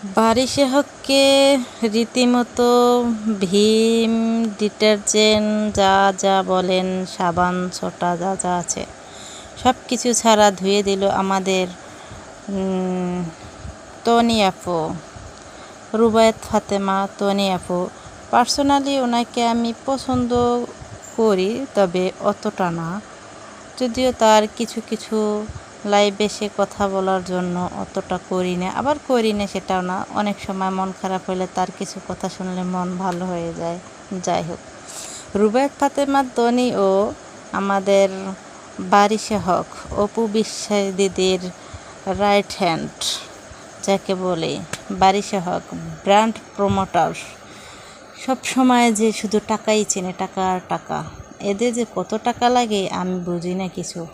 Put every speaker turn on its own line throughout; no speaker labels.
বারিশে হককে রীতিমতো ভীম, ডিটারজেন্ট, যা যা বলেন, সাবান, ছোটা, যা যা আছে সব কিছু ছাড়া ধুয়ে দিল আমাদের তনি আপু, রুবায়ত ফাতেমা তনি আপু। পার্সোনালি ওনাকে আমি পছন্দ করি, তবে অতটা না, যদিও তার কিছু কিছু লাইভে এসে কথা বলার জন্য অতটা করি না। আবার করি না সেটাও না। অনেক সময় মন খারাপ হলে তার কিছু কথা শুনলে মন ভালো হয়ে যায়। যাই হোক। রুবায়ত ফাতেমার ধনী ও আমাদের বারিশে হক, অপু বিশ্বাস দিদির রাইট হ্যান্ড যাকে বলে বারিশে হক ব্র্যান্ড প্রমোটার সব সময় যে শুধু টাকাই চেনে, টাকা আর টাকা। এদের যে কত টাকা লাগে আমি বুঝি না কিছু।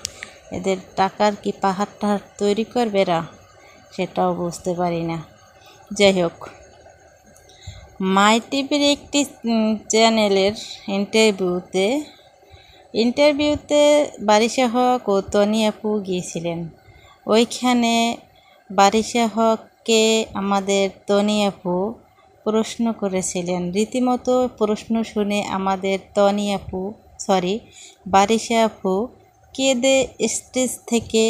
এদের টাকার কি পাহাড় টাহাড় তৈরি করবে এরা? সেটাও বুঝতে পারি না। যাই হোক। মাই টিভির একটি চ্যানেলের ইন্টারভিউতে ইন্টারভিউতে বারিশা হক ও তনি আপু গিয়েছিলেন। ওইখানে বারিশা হককে আমাদের তনি আপু প্রশ্ন করেছিলেন। রীতিমতো প্রশ্ন শুনে আমাদের তনি আপু সরি বারিশা আপু কেঁদে স্টেজ থেকে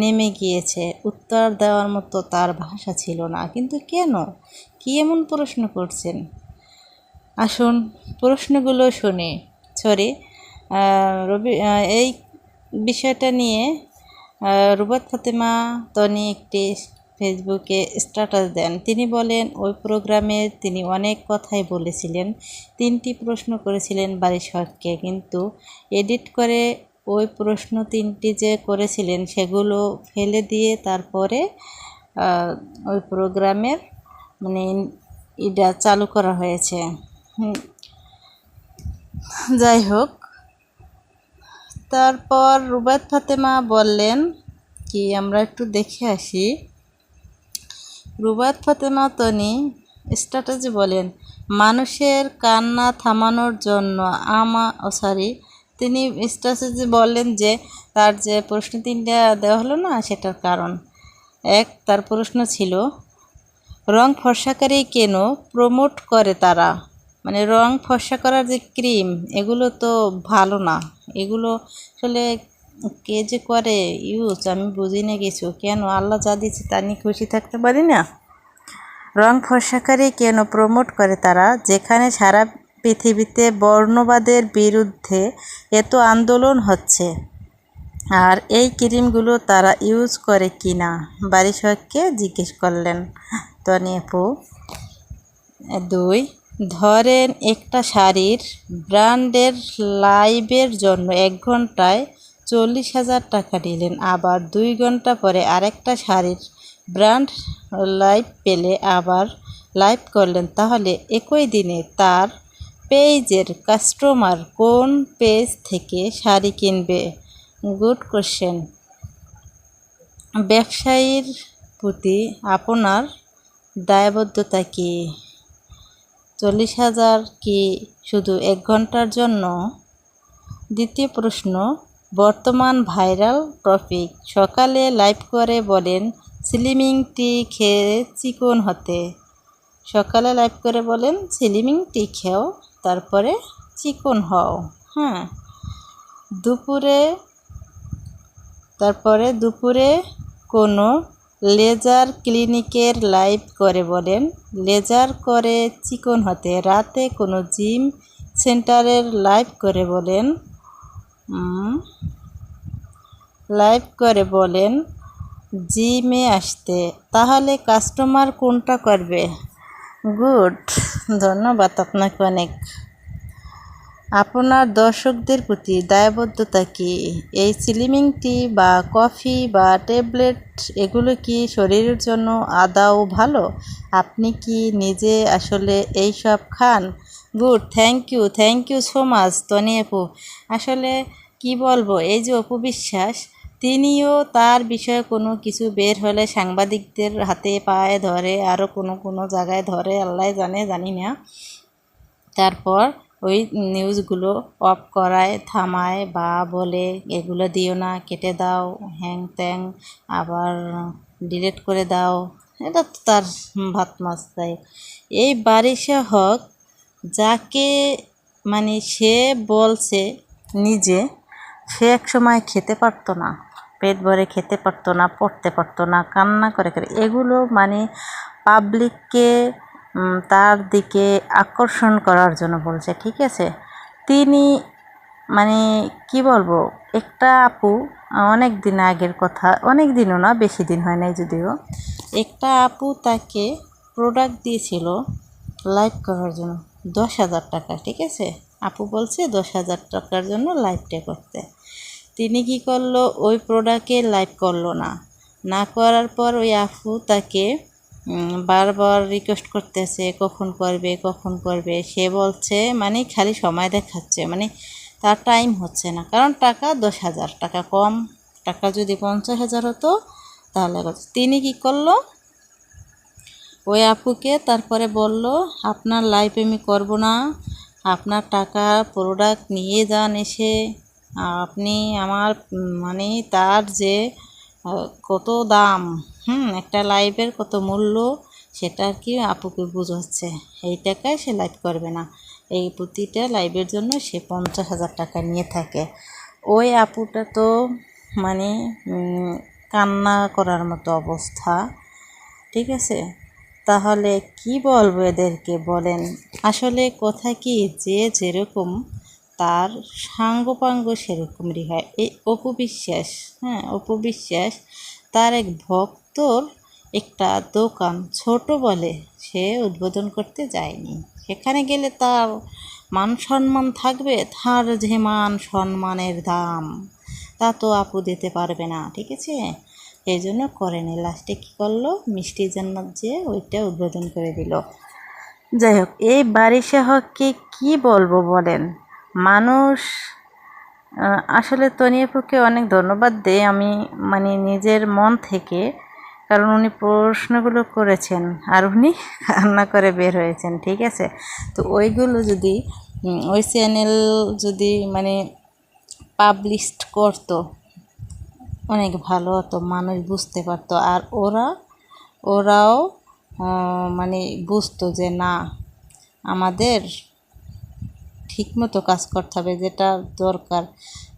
নেমে গিয়েছে। উত্তর দেওয়ার মতো তার ভাষা ছিল না। কিন্তু কেন? কী এমন প্রশ্ন করছেন? আসুন প্রশ্নগুলো শুনে। সরি রবি এই বিষয়টা নিয়ে রুবাত ফাতেমা তনি একটি ফেসবুকে স্ট্যাটাস দেন। তিনি বলেন, ওই প্রোগ্রামে তিনি অনেক কথাই বলেছিলেন। তিনটি প্রশ্ন করেছিলেন বারিশ হককে। কিন্তু এডিট করে ওই প্রশ্ন তিনটি যে করেছিলেন সেগুলো ফেলে দিয়ে তারপরে ওই প্রোগ্রামের মানে এটা চালু করা হয়েছে। যাই হোক, তারপর রুবায়ত ফাতেমা বললেন কি, আমরা একটু দেখে আসি। রুবায়ত ফাতেমা তনি স্ট্র্যাটেজি বলেন, মানুষের কান্না থামানোর জন্য আমা, ও সরি তিনি স্ট্র্যাটেজি বললেন যে, তার যে প্রশ্ন তিনটা দেওয়া হলো না, সেটার কারণ। এক, তার প্রশ্ন ছিল, রং ফর্সাকারী কেন প্রমোট করে তারা? মানে রং ফর্সা করার যে ক্রিম, এগুলো তো ভালো না। এগুলো আসলে কে যে করে? ইউজ, আমি বুঝি না কিছু। কেন? আল্লাহ যা দিচ্ছে তা নিয়ে খুশি থাকতে পারি না? রং ফর্সাকারী কেন প্রমোট করে তারা? যেখানে সারা পৃথিবীতে বর্ণবাদের বিরুদ্ধে এত আন্দোলন হচ্ছে। আর এই ক্রিমগুলো তারা ইউজ করে কি না? সবকে জিজ্ঞেস করলেন। তনি দুই, ধরেন একটা শাড়ির ব্র্যান্ডের লাইভের জন্য এক ঘন্টায় চল্লিশ হাজার টাকা নিলেন আবার দুই ঘণ্টা পরে আরেকটা শাড়ির ব্র্যান্ড লাইভ পেলে আবার লাইভ করলেন, তাহলে একই দিনে তার পেজের কাস্টমার কোন পেজ থেকে শাড়ি কিনবে? Good question. ব্যবসায়ীর প্রতি আপনার দায়বদ্ধতা কী? চল্লিশ হাজার কি শুধু এক ঘণ্টার জন্য? দ্বিতীয় প্রশ্ন, বর্তমান ভাইরাল টপিক সকালে লাইভ করে বলেন, স্লিমিং টি খেয়ে চিকন হতে? সকালে লাইভ করে বলেন, স্লিমিং টি খেও তারপরে চিকন হও হ্যাঁ। দুপুরে, তারপরে দুপুরে কোনো লেজার ক্লিনিকের লাইভ করে বলেন। লেজার করে চিকন হতে, রাতে কোনো জিম সেন্টারের লাইভ করে বলেন। লাইভ করে বলেন, জিমে আসতে, তাহলে কাস্টমার কোনটা করবে? গুড, ধন্যবাদ আপনাকে অনেক। আপনার দর্শকদের প্রতি দায়বদ্ধতা কি? এই স্লিমিং টি বা কফি বা ট্যাবলেট, এগুলো কি শরীরের জন্য আদাও ভালো? আপনি কি নিজে আসলে এই সব খান? Good, thank you thank you so much, Toni আপু। আসলে কি বলব, এই যে অপবিশ্বাস তিনিও তার বিষয়ে কোনো কিছু বের হলে সাংবাদিকদের হাতে পায়ে ধরে আরও কোনো কোনো জায়গায় ধরে, আল্লাহ জানে, জানি না। তারপর ওই নিউজগুলো অফ করায়, থামায়, বা বলে, এগুলো দিও না, কেটে দাও, হ্যাং ত্যাং, আবার ডিলিট করে দাও। এটা তো তার ভাত মাছ তাই। এই বারিশা হক যাকে মানে সে বলছে নিজে, সে এক সময় খেতে পারতো না। পেট ভরে খেতে পারতো না, পড়তে পারতো না, কান্না করে করে। এগুলো মানে পাবলিককে তার দিকে আকর্ষণ করার জন্য বলছে, ঠিক আছে? তিনি মানে কি বলব, একটা আপু, অনেক দিন আগের কথা, অনেক দিনও না, বেশি দিন হয় নাই যদিও, একটা আপু তাকে প্রোডাক্ট দিয়েছিল লাইভ করার জন্য, দশ হাজার টাকা, ঠিক আছে? আপু বলছে দশ হাজার টাকার জন্য লাইভটা করতে। তিনি কি করল? ওই প্রোডাক্টে লাইভ করল না। না করার পর ওই আপু তাকে বারবার রিকোয়েস্ট করতেছে, কখন করবে কখন করবে। সে বলছে মানে খালি সময় দেখাচ্ছে মানে তার টাইম হচ্ছে না। কারণ টাকা দশ হাজার, টাকা কম, টাকা যদি পঞ্চাশ হাজার হতো, তাহলে? তিনি কি করল? ওই আপুকে তারপরে বলল, আপনার লাইফ আমি করব না। আপনার টাকা প্রোডাক্ট নিয়ে যান এসে। আপনি আমার মানে তার যে কত দাম, হুম, একটা লাইভের কত মূল্য, সেটা আর কি আপুকে বুঝাচ্ছে। এই টাকায় সে লাইভ করবে না। এই প্রতিটা লাইভের জন্য সে পঞ্চাশ হাজার টাকা নিয়ে থাকে। ওই আপুটা তো মানে কান্না করার মতো অবস্থা। ঠিক আছে? তাহলে কি বলব এদেরকে বলেন? আসলে কথা কি যে যেরকম তার সাঙ্গপাঙ্গ সেরকমই হয়। এই অপবিশ্বাস হ্যাঁ অপবিশ্বাস, তার এক ভক্তর একটা দোকান ছোট বলে সে উদ্বোধন করতে যায়নি। সেখানে গেলে তার মান সম্মান থাকবে, তার যে মান সম্মানের দাম, তা তো আপু দিতে পারবে না, ঠিক আছে? এই জন্য করেনি লাস্টে কী করল? মিষ্টি জান্নাত যে ওইটা উদ্বোধন করে দিল। যাই হোক, এই বারিশা হককে কী বলব বলেন? মানুষ আসলে তনিয়াপুকে অনেক ধন্যবাদ দেই আমি মানে নিজের মন থেকে, কারণ উনি প্রশ্নগুলো করেছেন আর উনি রান্না করে বের হয়েছেন, ঠিক আছে? তো ওইগুলো যদি ওই চ্যানেল যদি মানে পাবলিশড করতো, অনেক ভালো হতো, মানুষ বুঝতে পারতো। আর ওরা, ওরাও মানে বুঝতো যে না, আমাদের ঠিকমতো কাজ করতে হবে, যেটা দরকার।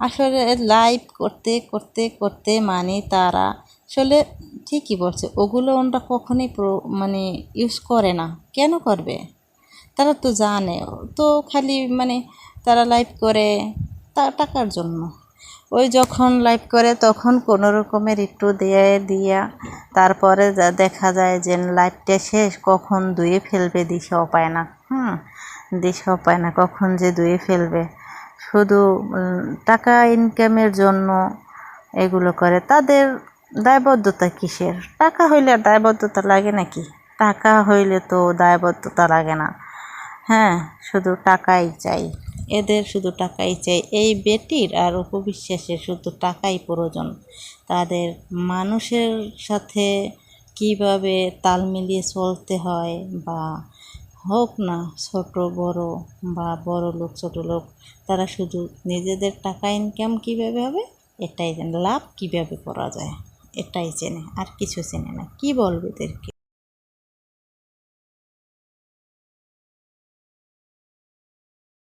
আসলে লাইভ করতে করতে করতে মানে তারা আসলে ঠিকই বলছে, ওগুলো ওনরা কখনোই মানে ইউজ করে না। কেন করবে? তারা তো জানে, তো খালি মানে তারা লাইভ করে টাকার জন্য। ওই যখন লাইভ করে তখন কোনো রকমের একটু দিয়ে, দিয়া তারপরে দেখা যায় যে লাইভটা শেষ, কখন ধুয়ে ফেলবে দিশাও পায় না। হুম দিশাও পায় না, কখন যে ধুয়ে ফেলবে। শুধু টাকা ইনকামের জন্য এগুলো করে। তাদের দায়বদ্ধতা কিসের? টাকা হইলে আর দায়বদ্ধতা লাগে নাকি? টাকা হইলে তো দায়বদ্ধতা লাগে না। হ্যাঁ শুধু টাকাই চাই। এদের শুধু টাকাই চাই। এই বেটির আর উপবিশ্বাসের শুধু টাকাই প্রয়োজন। তাদের মানুষের সাথে কীভাবে তাল মিলিয়ে চলতে হয় বা হোক না, ছোট, বড় বা বড় লোক, ছোট লোক, তারা শুধু নিজেদের টাকা ইনকাম কীভাবে হবে? এটাই জানে। লাভ কীভাবে করা যায়? এটাই চেনে, আর কিছু চেনে না। কী বলবে এদেরকে?